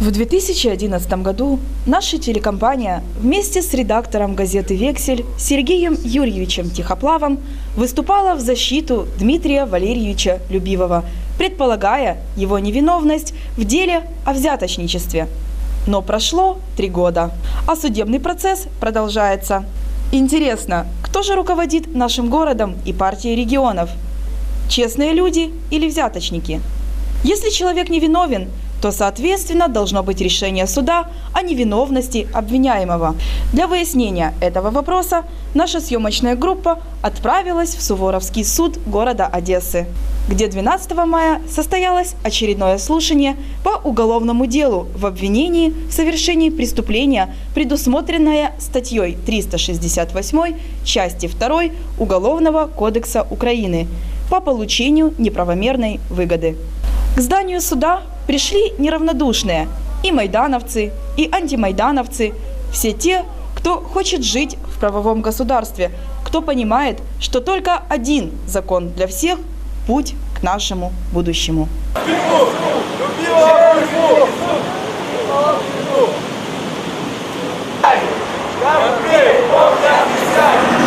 В 2011 году наша телекомпания вместе с редактором газеты «Вексель» Сергеем Юрьевичем Тихоплавом выступала в защиту Дмитрия Валерьевича Любивого, предполагая его невиновность в деле о взяточничестве. Но прошло три года, а судебный процесс продолжается. Интересно, кто же руководит нашим городом и партией регионов? Честные люди или взяточники? Если человек невиновен, то, соответственно, должно быть решение суда о невиновности обвиняемого. Для выяснения этого вопроса наша съемочная группа отправилась в Суворовский суд города Одессы, где 12 мая состоялось очередное слушание по уголовному делу в обвинении в совершении преступления, предусмотренное статьей 368 части 2 Уголовного кодекса Украины по получению неправомерной выгоды. К зданию суда пришли неравнодушные и майдановцы, и антимайдановцы, все те, кто хочет жить в правовом государстве, кто понимает, что только один закон для всех – путь к нашему будущему.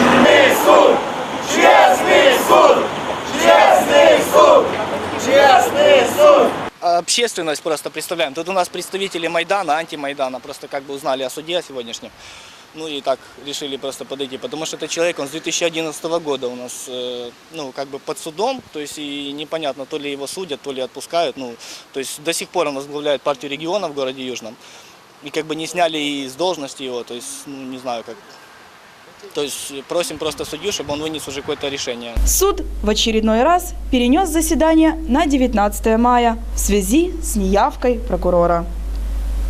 Честный суд! Честный суд! Честный суд! Честный суд! Общественность просто представляем. Тут у нас представители Майдана, антимайдана, просто как бы узнали о суде сегодняшнем. Ну и так решили просто подойти, потому что этот человек, он с 2011 года у нас, э, ну, как бы под судом, то есть и непонятно, то ли его судят, то ли отпускают, ну, то есть до сих пор он возглавляет партию региона в городе Южном, и как бы не сняли из должности его, то есть, ну, не знаю, как, то есть просим просто судью, чтобы он вынес уже какое-то решение. Суд в очередной раз перенес заседание на 19 мая в связи с неявкой прокурора.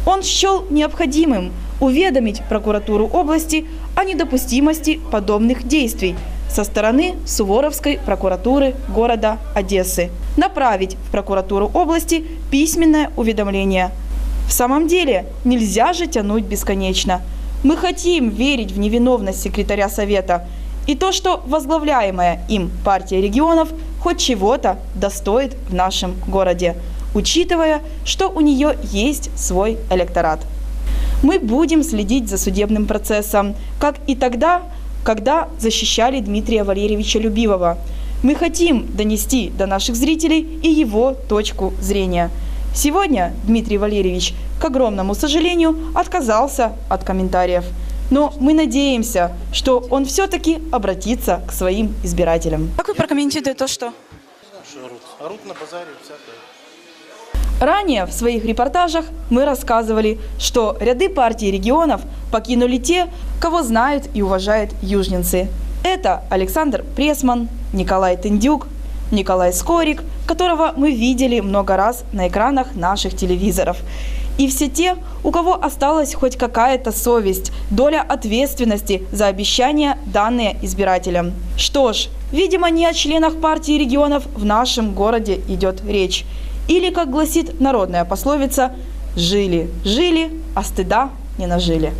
Он счел необходимым уведомить прокуратуру области о недопустимости подобных действий со стороны Суворовской прокуратуры города Одессы, направить в прокуратуру области письменное уведомление. В самом деле нельзя же тянуть бесконечно. Мы хотим верить в невиновность секретаря Совета и то, что возглавляемая им партия регионов хоть чего-то достоит в нашем городе, учитывая, что у нее есть свой электорат. Мы будем следить за судебным процессом, как и тогда, когда защищали Дмитрия Валерьевича Любивого. Мы хотим донести до наших зрителей и его точку зрения. Сегодня Дмитрий Валерьевич, к огромному сожалению, отказался от комментариев. Но мы надеемся, что он все-таки обратится к своим избирателям. Как вы прокомментируете то, что Что орут? Орут на базаре, всякое. Ранее в своих репортажах мы рассказывали, что ряды партий регионов покинули те, кого знают и уважают южненцы. Это Александр Пресман, Николай Тындюк, Николай Скорик, которого мы видели много раз на экранах наших телевизоров. И все те, у кого осталась хоть какая-то совесть, доля ответственности за обещания, данные избирателям. Что ж, видимо, не о членах партии регионов в нашем городе идет речь. Или, как гласит народная пословица, «жили, жили, а стыда не нажили».